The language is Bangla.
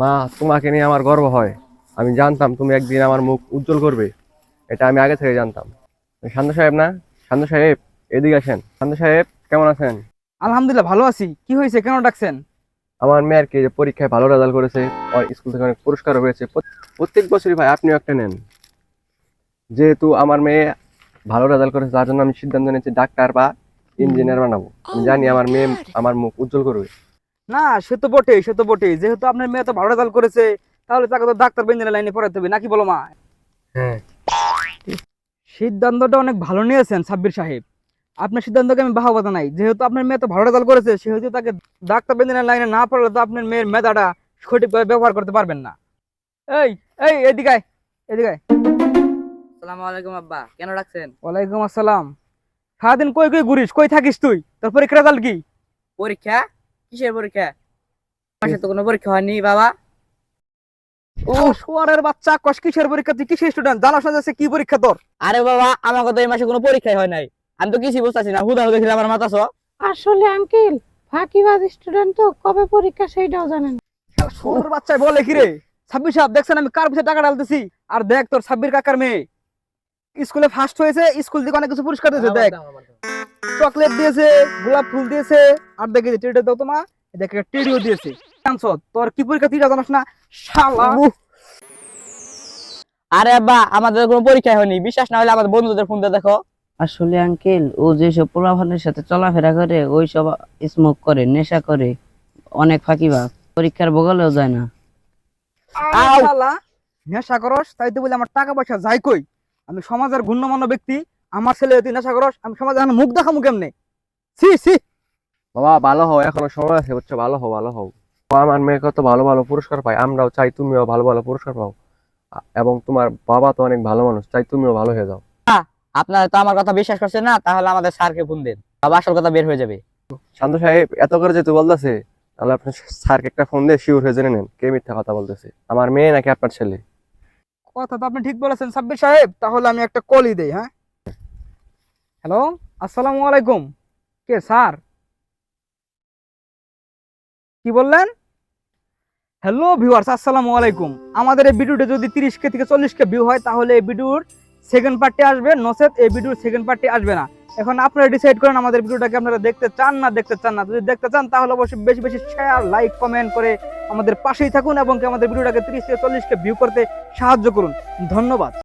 মা তোমাকে নিয়ে আমার গর্ব হয়। আমি জানতাম তুমি একদিন আমার মুখ উজ্জ্বল করবে। এটা আমি আগে থেকে জানতাম। শান্ত সাহেব না? শান্ত সাহেব এদিকে আসেন। শান্ত সাহেব কেমন আছেন? আলহামদুলিল্লাহ ভালো আছি। কি হয়েছে? কেন ডাকছেন? আমার মেয়ের কি যে পরীক্ষায় ভালো রেজাল্ট করেছে? আর স্কুল থেকে অনেক পুরস্কার হয়েছে। প্রত্যেক বছরই ভাই আপনিও একটা নেন। যেহেতু আমার মেয়ে ভালো রেজাল্ট করেছে তার জন্য আমি সিদ্ধান্ত নিয়েছি ডাক্তার বা ইঞ্জিনিয়ার বানাবো। আমি জানি আমার মেয়ে আমার মুখ উজ্জ্বল করবে। না সে তো বটে সে তো বটে যেহেতু আপনার মেয়ে তো ভালো রেজাল্ট করেছে তাহলে তাকে তো ডাক্তার বেঞ্জিনের লাইনে পড়াতে হবে নাকি বলো মা? হ্যাঁ। সিদ্ধান্তটা অনেক ভালো নিয়েছেন সাব্বির সাহেব। আপনার সিদ্ধান্তকে আমি বাহবা নাই যেহেতু আপনার মেয়ে তো ভালো রেজাল্ট করেছে সেহেতু তাকে ডাক্তার বেঞ্জিনের লাইনে না পড়লে তো আপনার মেয়ের মেধাটা সঠিকভাবে ব্যবহার করতে পারবেন না। এই এই এদিকে এদিকে আসসালামু আলাইকুম আব্বা। কেন ডাকছেন? ওয়ালাইকুম আসসালাম। সারাদিন কই কই ঘুরিস? কই থাকিস তুই? তোর পরীক্ষা রেজাল্ট কি? পরীক্ষা? কিসের পরীক্ষা? মাসে তো কোনো পরীক্ষা হয়নি বাবা। ও সোয়ারের বাচ্চা কস কিসের পরীক্ষা? তুই কিসের স্টুডেন্ট জানাস না যে সে কি পরীক্ষা তোর? আরে বাবা আমাকে তো এই মাসে কোনো পরীক্ষাই হয় নাই। আমি তো কিছুই বুঝতেছি না। হুদা হুদা খেলে আমার মাথা আসলে আঙ্কেল ফাঁকিবাজ স্টুডেন্ট তো কবে পরীক্ষা সেইটাও জানেন। সোয়ারের বাচ্চা বলে কি রে সাব্বির সাহেব দেখছেন আমি কার পিছনে টাকা ডালতেছি আর দেখ তোর সাব্বির কাকার মেয়ে। স্কুলে ফার্স্ট হয়েছে স্কুল থেকে অনেক কিছু পুরস্কার দিয়েছে দেখ। চকলেট দিয়েছে গোলাপ ফুল দিয়েছে আর দেখে টেডিও দাও তোমা দেখ টেডিও দিয়েছে। তোর কি পরীক্ষা তুই জানাস না? শালা। আরে আব্বা আমাদের কোনো পরীক্ষা হয়নি। বিশ্বাস না হলে আমাদের বন্ধুদের ফোন দিয়ে দেখো। আসলে আঙ্কেল ও যেসব পোলাপানের সাথে চলাফেরা করে ওই সব স্মোক করে নেশা করে অনেক ফাঁকিবাজ। পরীক্ষার বগলেও যায় না। আউ! শালা নেশা করস তাই তো বলে আমার টাকা পয়সা যাই কই? আমি সমাজের গণ্যমান্য ব্যক্তি আমার ছেলে তুই নেশা করস আমি সমাজে এখন মুখ দেখামু কেমনে? সি সি বাবা ভালো হও এখনও সময় আছে বুঝছ? ভালো হও ভালো হও। আমার মেয়ে কত ভালো ভালো পুরস্কার পায় আমরাও চাই তুমিও ভালো ভালো পুরস্কার পাও। এবং তোমার বাবা তো অনেক ভালো মানুষ চাই তুমিও ভালো হয়ে যাও। আপনারা তো আমার কথা বিশ্বাস করছেন না তাহলে আমাদের স্যারকে ফোন দেন। বাবা আসল কথা বের হয়ে যাবে। শান্ত সাহেব এত করে যেহেতু বলতেছে তাহলে আপনি স্যারকে একটা ফোন দিয়ে শিওর হয়ে জেনে নেন কে মিথ্যা কথা বলতেছে। আমার মেয়ে নাকি আপনার ছেলে? কথা তো আপনি ঠিক বলেছেন সাব্বির সাহেব তাহলে আমি একটা কলই দেই হ্যাঁ? হ্যালো আসসালামু আলাইকুম। কে স্যার? কি বললেন? হ্যালো ভিউয়ার্স আসসালামু আলাইকুম। আমাদের এই ভিডিওটা যদি তিরিশ কে থেকে চল্লিশ কে ভিউ হয়, তাহলে এই ভিডিওর সেকেন্ড পার্টটি আসবে। নসেত, এই ভিডিওর সেকেন্ড পার্টটি আসবে না। এখন আপনারা ডিসাইড করেন আমাদের ভিডিওটাকে আপনারা দেখতে চান না, দেখতে চান না। যদি দেখতে চান, তাহলে অবশ্যই বেশি বেশি শেয়ার লাইক কমেন্ট করে আমাদের পাশেই থাকুন এবং আমাদের ভিডিওটাকে তিরিশ থেকে চল্লিশ কে ভিউ করতে সাহায্য করুন। ধন্যবাদ।